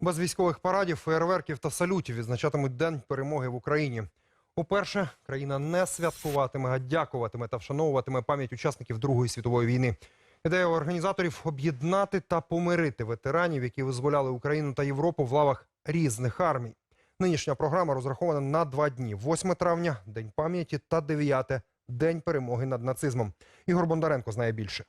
Без військових парадів, фейерверків та салютів відзначатимуть День перемоги в Україні. Уперше країна не святкуватиме, а дякуватиме та вшановуватиме пам'ять учасників Другої світової війни. Ідея організаторів об'єднати та помирити ветеранів, які визволяли Україну та Європу в лавах різних армій. Нинішня програма розрахована на два дні: 8 травня День пам'яті та 9 День перемоги над нацизмом. Ігор Бондаренко знає більше.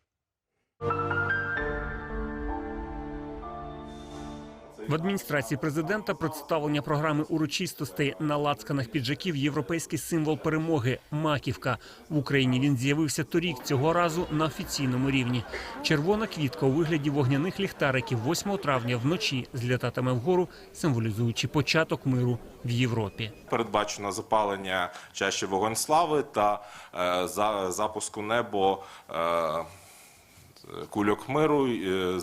В адміністрації президента представлення програми урочистостей на лацканах піджаків європейський символ перемоги маківка в Україні. Він з'явився торік цього разу на офіційному рівні. Червона квітка у вигляді вогняних ліхтариків 8 травня вночі злітатиме вгору, символізуючи початок миру в Європі. Передбачено запалення чаші вогонь слави та е, за, запуску небо е, кульок миру, е,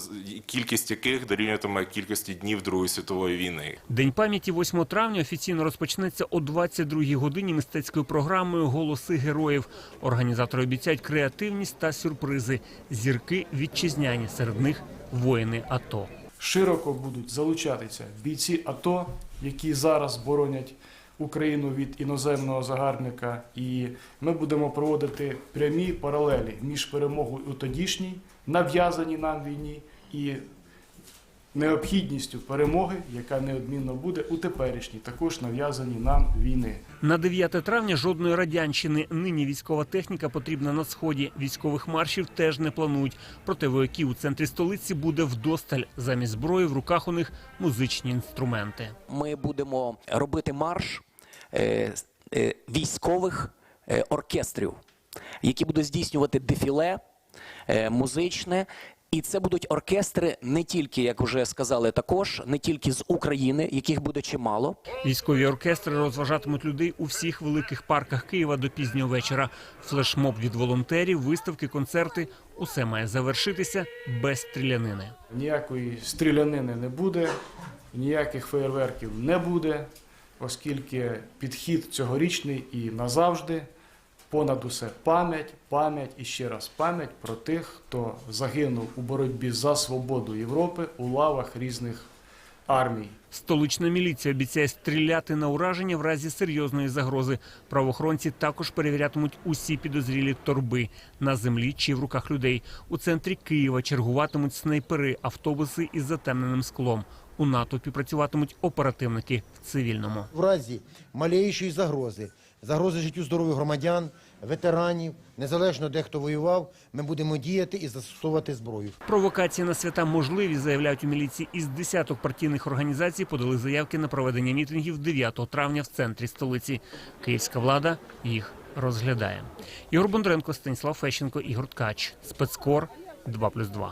кількість яких дорівнюватиме кількості днів Другої світової війни. День пам'яті 8 травня офіційно розпочнеться о 22-й годині мистецькою програмою Голоси героїв. Організатори обіцяють креативність та сюрпризи. Зірки вітчизняні, серед них воїни АТО. широко будуть залучатися бійці АТО, які зараз боронять Україну від іноземного загарбника. І ми будемо проводити прямі паралелі між перемогою у тодішній, нав'язаній нам війні, і необхідністю перемоги, яка неодмінно буде у теперішній, також нав'язаній нам війни. На 9 травня жодної радянщини. Нині військова техніка потрібна на сході. Військових маршів теж не планують. Проте вояків у центрі столиці буде вдосталь. Замість зброї в руках у них музичні інструменти. ми будемо робити марш е, е, військових е, оркестрів, які будуть здійснювати дефіле музичне. І це будуть оркестри не тільки, як вже сказали, також не тільки з України, яких буде чимало, Військові оркестри розважатимуть людей у всіх великих парках Києва до пізнього вечора. Флешмоб від волонтерів, виставки, концерти усе має завершитися без стрілянини. Ніякої стрілянини не буде, ніяких феєрверків не буде, оскільки підхід цьогорічний і назавжди понад усе пам'ять, пам'ять і ще раз пам'ять про тих, хто загинув у боротьбі за свободу Європи у лавах різних армій. Столична міліція обіцяє стріляти на ураження в разі серйозної загрози. Правоохоронці також перевірятимуть усі підозрілі торби на землі чи в руках людей. У центрі Києва чергуватимуть снайпери, автобуси із затемненим склом. У натовпі працюватимуть оперативники в цивільному. в разі маліючої загрози, загрози життю здоров'ю громадян, ветеранів, незалежно де хто воював, ми будемо діяти і застосовувати зброю. Провокації на свята можливі, заявляють у міліції. Із десяток партійних організацій подали заявки на проведення мітингів 9 травня в центрі столиці. Київська влада їх розглядає. Ігор Бондаренко, Станіслав Фещенко, Ігор Ткач. Спецкор 2+,2.